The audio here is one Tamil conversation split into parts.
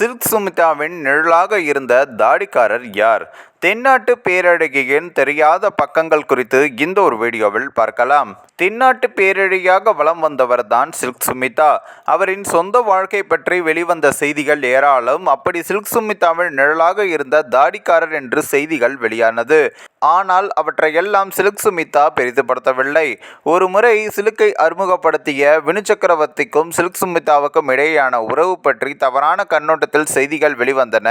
சில்க் சுமிதாவின் நிழலாக இருந்த தாடிக்காரர் யார்? தென்னாட்டு பேரழகியின் தெரியாத பக்கங்கள் குறித்து இந்த ஒரு வீடியோவில் பார்க்கலாம். தென்னாட்டு பேரழகியாக வலம் வந்தவர் தான் சில்க் சுமிதா. அவரின் சொந்த வாழ்க்கை பற்றி வெளிவந்த செய்திகள் ஏராளம். அப்படி சில்க் சுமிதாவின் நிழலாக இருந்த தாடிக்காரர் என்று செய்திகள் வெளியானது. ஆனால் அவற்றையெல்லாம் சில்க் சுமிதா பெரிதுபடுத்தவில்லை. ஒரு முறை சிலுக்கை அறிமுகப்படுத்திய வினு சக்கரவர்த்திக்கும் சில்க் சுமிதாவுக்கும் இடையேயான உறவு பற்றி தவறான கண்ணோட்டத்தில் செய்திகள் வெளிவந்தன.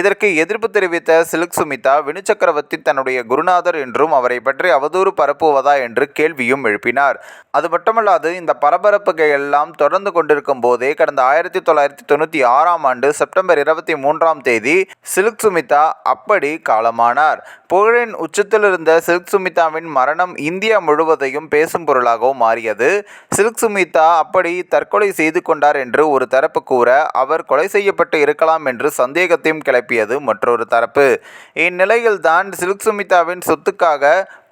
இதற்கு எதிர்ப்பு தெரிவித்த சில்க் சுமிதா வினு சக்கரவர்த்தி தன்னுடைய குருநாதர் என்றும் அவரை பற்றி அவதூறு பரப்புவதா என்று கேள்வியும் எழுப்பினார். அது மட்டுமல்லாது இந்த பரபரப்புகள் எல்லாம் தொடர்ந்து கொண்டிருக்கும் போதே கடந்த ஆயிரத்தி தொள்ளாயிரத்தி தொண்ணூற்றி ஆறாம் ஆண்டு செப்டம்பர் இருபத்தி மூன்றாம் தேதி சில்க் சுமிதா அப்படி காலமானார். புகழின் உச்சத்தில் இருந்த சில்க் சுமிதாவின் மரணம் இந்தியா முழுவதையும் பேசும் பொருளாகவும் மாறியது. சில்க் சுமிதா அப்படி தற்கொலை செய்து கொண்டார் என்று ஒரு தரப்பு கூற அவர் கொலை செய்யப்பட்டு இருக்கலாம் என்று சந்தேகத்தையும் கிளப்பியது மற்றொரு தரப்பு. இந்நிலையில்தான் சில்க் சுமிதாவின் சொத்துக்காக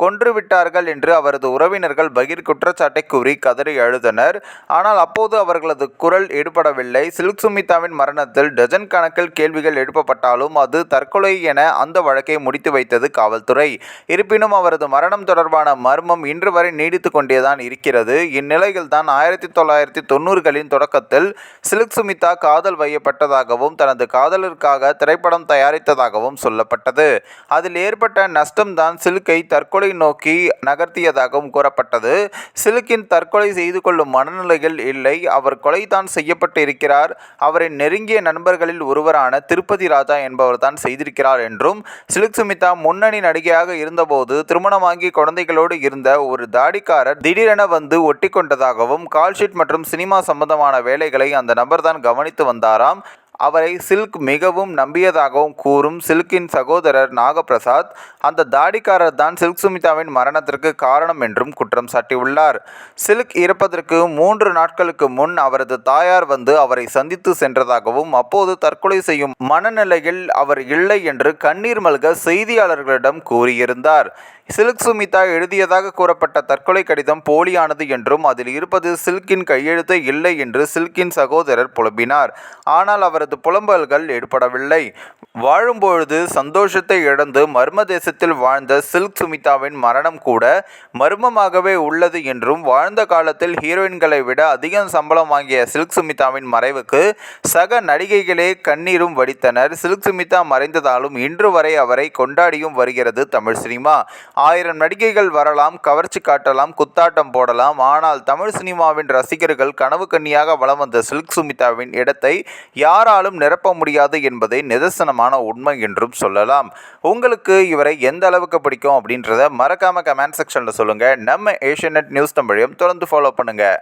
கொன்றுவிட்டார்கள் என்று அவரது உறவினர்கள் பகீர் குற்றச்சாட்டை கூறி கதறி அழுதனர். ஆனால் அப்போது அவர்களது குரல் எடுபடவில்லை. சில்க் சுமிதாவின் மரணத்தில் டஜன் கணக்கில் கேள்விகள் எழுப்பப்பட்டாலும் அது தற்கொலை என அந்த வழக்கை முடித்து வைத்தது காவல்துறை. இருப்பினும் அவரது மரணம் தொடர்பான மர்மம் இன்று வரை நீடித்து கொண்டேதான் இருக்கிறது. இந்நிலையில் தான் ஆயிரத்தி தொள்ளாயிரத்தி தொண்ணூறுகளின் தொடக்கத்தில் சில்க் சுமிதா காதல் வையப்பட்டதாகவும் தனது காதலருக்காக திரைப்படம் தயாரித்ததாகவும் சொல்லப்பட்டது. அதில் ஏற்பட்ட நஷ்டம்தான் சில்கை தற்கொலை நோக்கி நகர்த்தியதாகவும் கூறப்பட்டது. சிலுக்கின் தற்கொலை செய்து கொள்ளும் மனநிலையில் இல்லை. அவர் கொலைதான் செய்யப்பட்டு இருக்கிறார் அவரின் நெருங்கிய நண்பர்களில் ஒருவரான திருப்பதி ராஜா என்பவர் தான் செய்திருக்கிறார் என்றும் சிலுக் சுமிதா முன்னணி நடிகையாக இருந்தபோது திருமணமாகி குழந்தைகளோடு இருந்த ஒரு தாடிக்காரர் திடீரென வந்து ஒட்டி கொண்டதாகவும் கால்ஷீட் மற்றும் சினிமா சம்பந்தமான வேலைகளை அந்த நபர்தான் கவனித்து வந்தாராம். அவரை சில்க் மிகவும் நம்பியதாகவும் கூறும் சில்கின் சகோதரர் நாகபிரசாத் அந்த தாடிக்காரர் தான் சில்க் சுமிதாவின் மரணத்திற்கு காரணம் என்றும் குற்றம் சாட்டியுள்ளார். சில்க் இறப்பதற்கு மூன்று நாட்களுக்கு முன் அவரது தாயார் வந்து அவரை சந்தித்து சென்றதாகவும் அப்போது தற்கொலை செய்யும் மனநிலையில் அவர் இல்லை என்று கண்ணீர் மல்க செய்தியாளர்களிடம் கூறியிருந்தார். சில்க் சுமிதா எழுதியதாக கூறப்பட்ட தற்கொலை கடிதம் போலியானது என்றும் அதில் இருப்பது சில்கின் கையெழுத்து இல்லை என்று சில்கின் சகோதரர் புலம்பினார். ஆனால் அவரது புலம்பல்கள் ஏற்படவில்லை. வாழும்பொழுது சந்தோஷத்தை இழந்து மர்ம தேசத்தில் வாழ்ந்த சில்க் சுமிதாவின் மரணம் கூட மர்மமாகவே உள்ளது என்றும் வாழ்ந்த காலத்தில் ஹீரோயின்களை விட அதிகம் சம்பளம் வாங்கிய சில்க் சுமிதாவின் மறைவுக்கு சக நடிகைகளே கண்ணீரும் வடித்தனர். சில்க் சுமிதா மறைந்ததாலும் இன்று வரை அவரை கொண்டாடியும் வருகிறது தமிழ் சினிமா. ஆயிரம் நடிகைகள் வரலாம் கவர்ச்சி காட்டலாம் குத்தாட்டம் போடலாம். ஆனால் தமிழ் சினிமாவின் ரசிகர்கள் கனவு கண்ணியாக வளம் வந்த சில்க் சுமிதாவின் இடத்தை யாராலும் நிரப்ப முடியாது என்பதை நிதர்சனமான உண்மை என்றும் சொல்லலாம். உங்களுக்கு இவரை எந்த அளவுக்கு பிடிக்கும் அப்படின்றத மறக்காம கமெண்ட் செக்ஷனில் சொல்லுங்கள் நம்ம ஏஷியநெட் நியூஸ் தமிழையும் தொடர்ந்து ஃபாலோ பண்ணுங்கள்